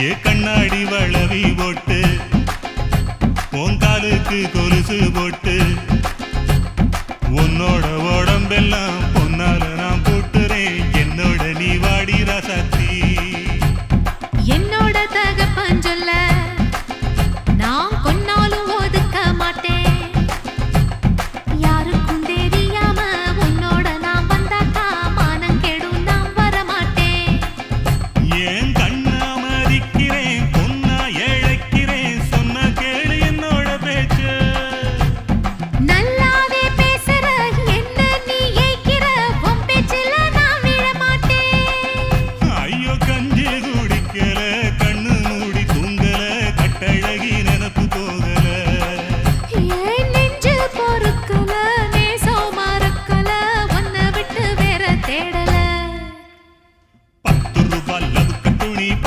ஏ கண்ணாடி வளவி போட்டு உங்காலுக்கு கொலுசு போட்டு உன்னோட உடம்பெல்லாம் பொன்னால நான் போட்டுறேன். என்னோட நீ வாடி ராசாத்தி. Mooney. Park.